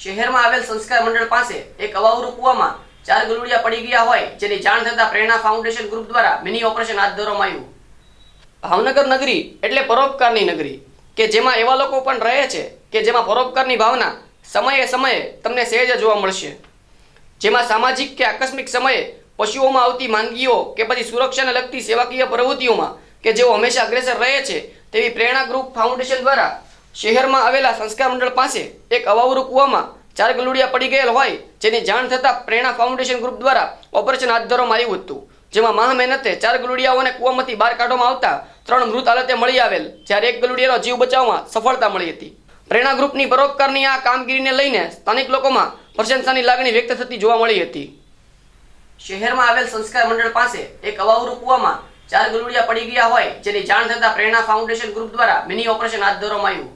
શહેરમાં આવેલ સંસ્કાર મંડળ પાસે એક અવાવરૂ કુવામાં ચાર ગલુડિયા પડી ગયા હોય, જેની જાણ થતાં પ્રેરણા ફાઉન્ડેશન ગ્રુપ દ્વારા મિની ઓપરેશન હાથ ધરવામાં આવ્યું. ભાવનગર નગરી એટલે પરોપકારની નગરી, કે જેમાં એવા લોકો પણ રહે છે, કે જેમાં પરોપકારની ભાવના સમયે સમયે તમને સહેજ જોવા મળશે. જેમાં સામાજિક કે આકસ્મિક સમયે પશુઓમાં આવતી માંદગીઓ કે પછી સુરક્ષાને લગતી સેવાકીય પ્રવૃત્તિઓમાં, કે જેઓ હંમેશા અગ્રેસર રહે છે, તેવી પ્રેરણા ગ્રુપ ફાઉન્ડેશન દ્વારા શહેરમાં આવેલા સંસ્કાર મંડળ પાસે એક અવાવરૂ કૂવામાં ચાર ગલુડિયા પડી ગયેલ હોય, જેની જાણ થતાં પ્રેરણા ફાઉન્ડેશન ગ્રુપ દ્વારા ઓપરેશન હાથ ધરવામાં આવ્યું હતું. જેમાં મહા મહેનતે ચાર ગલુડિયાઓને કૂવામાંથી બહાર કાઢવામાં આવતા ત્રણ મૃત હાલતે મળી આવેલ, જ્યારે એક ગલુડિયાનો જીવ બચાવવામાં સફળતા મળી હતી. પ્રેરણા ગ્રુપની પરોપકારની આ કામગીરીને લઈને સ્થાનિક લોકોમાં પ્રશંસાની લાગણી વ્યક્ત થતી જોવા મળી હતી. શહેરમાં આવેલ સંસ્કાર મંડળ પાસે એક અવાવરૂ કૂવામાં ચાર ગલુડિયા પડી ગયા હોય, જેની જાણ થતાં પ્રેરણા ફાઉન્ડેશન ગ્રુપ દ્વારા મિની ઓપરેશન હાથ ધરવામાં આવ્યું.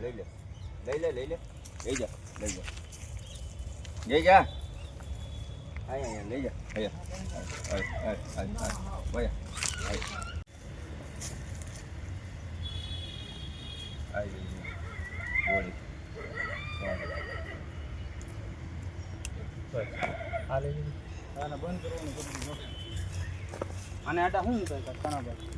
લઈ લે લઈ લે લઈ લે લઈ જા લઈ જા લઈ જા અહીંયા લઈ જા અહીંયા આને બંધ કરવાનું જો. આટા શું કહે કણાભાઈ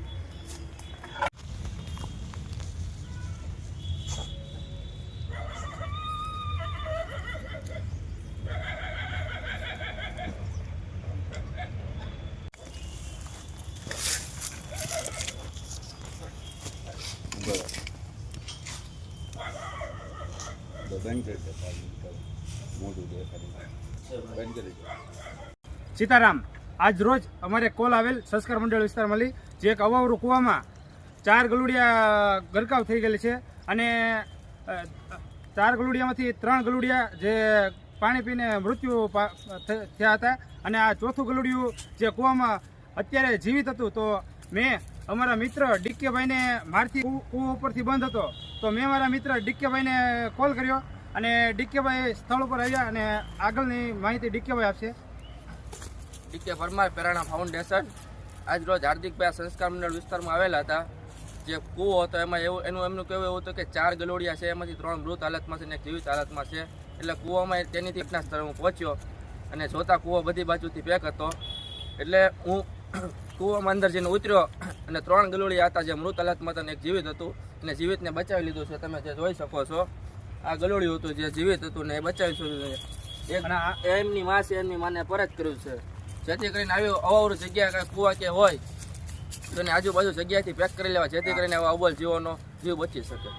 સીતારામ આજ રોજ અમારે કોલ આવેલ સંસ્કાર મંડળ વિસ્તારમાં મળી જે એક અવાવરું કૂવામાં ચાર ગલુડિયા ગરકાવ થઈ ગયેલી છે અને ચાર ગલુડિયામાંથી ત્રણ ગલુડિયા જે પાણી પીને મૃત્યુ થયા હતા અને આ ચોથું ગલુડિયું જે કૂવામાં અત્યારે જીવિત હતું તો મેં અમારા મિત્ર ડીકેભાઈને મારથી કૂવો ઉપરથી બંધ હતો તો મેં મારા મિત્ર ડીકેભાઈને કોલ કર્યો અને ડીકેભાઈ સ્થળ ઉપર આવ્યા અને આગળની માહિતી ડીકેભાઈ આપશે. ડીકે પરમાર પેરાણા ફાઉન્ડેશન આજરોજ હાર્દિકભાઈ સંસ્કાર મંડળ વિસ્તારમાં આવેલા હતા. જે કૂવો હતો એમાં એવું એનું એમનું કહેવું એવું હતું કે ચાર ગલોડિયા છે એમાંથી ત્રણ મૃત હાલતમાં છે અને એક જીવિત હાલતમાં છે. એટલે કૂવામાં તેનીથી ઘટના સ્થળે હું પહોંચ્યો અને જોતા કૂવો બધી બાજુથી પેક હતો. એટલે હું કૂવામાં અંદર જઈને ઉતર્યો અને ત્રણ ગલોડિયા હતા જે મૃત હાલતમાં હતા અને એક જીવિત હતું. અને જીવિતને બચાવી લીધું છે તમે જે જોઈ શકો છો. આ ગલોડિયું હતું જે જીવિત હતું ને એ બચાવી લીધું છે. એક એમની માં છે એમની માને પરત કર્યું છે. જેથી કરીને આવી અવાવરું જગ્યા કાંઈ કુવા કે હોય, તો એની આજુબાજુ જગ્યાથી પેક કરી લેવા, જેથી કરીને આવા અબોલ જીવોનો જીવ બચી શકે.